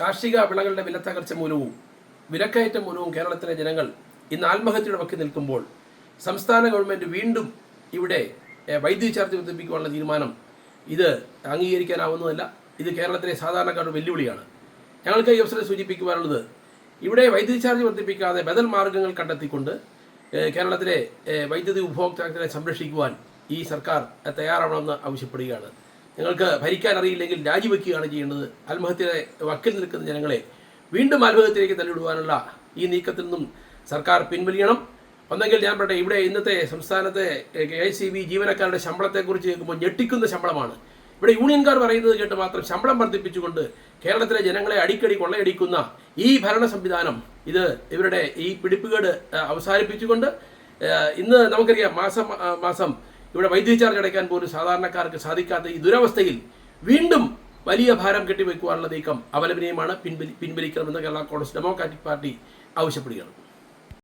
കാർഷിക വിളകളുടെ വിലത്തകർച്ച മൂലവും വിലക്കയറ്റം മൂലവും കേരളത്തിലെ ജനങ്ങൾ ഇന്ന് ആത്മഹത്യയുടെ വക്കി നിൽക്കുമ്പോൾ സംസ്ഥാന ഗവൺമെന്റ് വീണ്ടും ഇവിടെ വൈദ്യുതി ചാർജ് വർദ്ധിപ്പിക്കുവാനുള്ള തീരുമാനം ഇത് അംഗീകരിക്കാനാവുന്നതല്ല. ഇത് കേരളത്തിലെ സാധാരണക്കാരുടെ വെല്ലുവിളിയാണ്. ഞങ്ങൾക്ക് ഈ അവസരം സൂചിപ്പിക്കുവാനുള്ളത് ഇവിടെ വൈദ്യുതി ചാർജ് വർദ്ധിപ്പിക്കാതെ ബദൽ മാർഗങ്ങൾ കണ്ടെത്തിക്കൊണ്ട് കേരളത്തിലെ വൈദ്യുതി ഉപഭോക്താക്കളെ സംരക്ഷിക്കുവാൻ ഈ സർക്കാർ തയ്യാറാവണമെന്ന് ആവശ്യപ്പെടുകയാണ്. നിങ്ങൾക്ക് ഭരിക്കാൻ അറിയില്ലെങ്കിൽ രാജിവെക്കുകയാണ് ചെയ്യേണ്ടത്. ആത്മഹത്യയുടെ വക്കിൽ നിൽക്കുന്ന ജനങ്ങളെ വീണ്ടും ആത്മഹത്യയിലേക്ക് തള്ളിവിടുവാനുള്ള ഈ നീക്കത്തിൽ നിന്നും സർക്കാർ പിൻവലിയണം. ഒന്നെങ്കിൽ ഞാൻ പറയട്ടെ ഇവിടെ ഇന്നത്തെ സംസ്ഥാനത്തെ കെ ഐ സി ബി ജീവനക്കാരുടെ ശമ്പളത്തെക്കുറിച്ച് കേൾക്കുമ്പോൾ ഞെട്ടിക്കുന്ന ശമ്പളമാണ്. ഇവിടെ യൂണിയൻകാർ പറയുന്നത് കേട്ട് മാത്രം ശമ്പളം വർദ്ധിപ്പിച്ചുകൊണ്ട് കേരളത്തിലെ ജനങ്ങളെ അടിക്കടി കൊള്ളയടിക്കുന്ന ഈ ഭരണ സംവിധാനം ഇത് ഇവരുടെ ഈ പിടിപ്പുകേട് അവസാനിപ്പിച്ചുകൊണ്ട് ഇന്ന് നമുക്കറിയാം മാസം മാസം ഇവിടെ വൈദ്യുതി ചാർജ് അടയ്ക്കാൻ പോലും സാധാരണക്കാർക്ക് സാധിക്കാത്ത ഈ ദുരവസ്ഥയിൽ വീണ്ടും വലിയ ഭാരം കെട്ടിവെക്കുവാനുള്ള നീക്കം അപലപനീയമാണ് പിൻവലി പിൻവലിക്കണമെന്ന് കേരള കോൺഗ്രസ് ഡെമോക്രാറ്റിക് പാർട്ടി ആവശ്യപ്പെടുകയാണ്.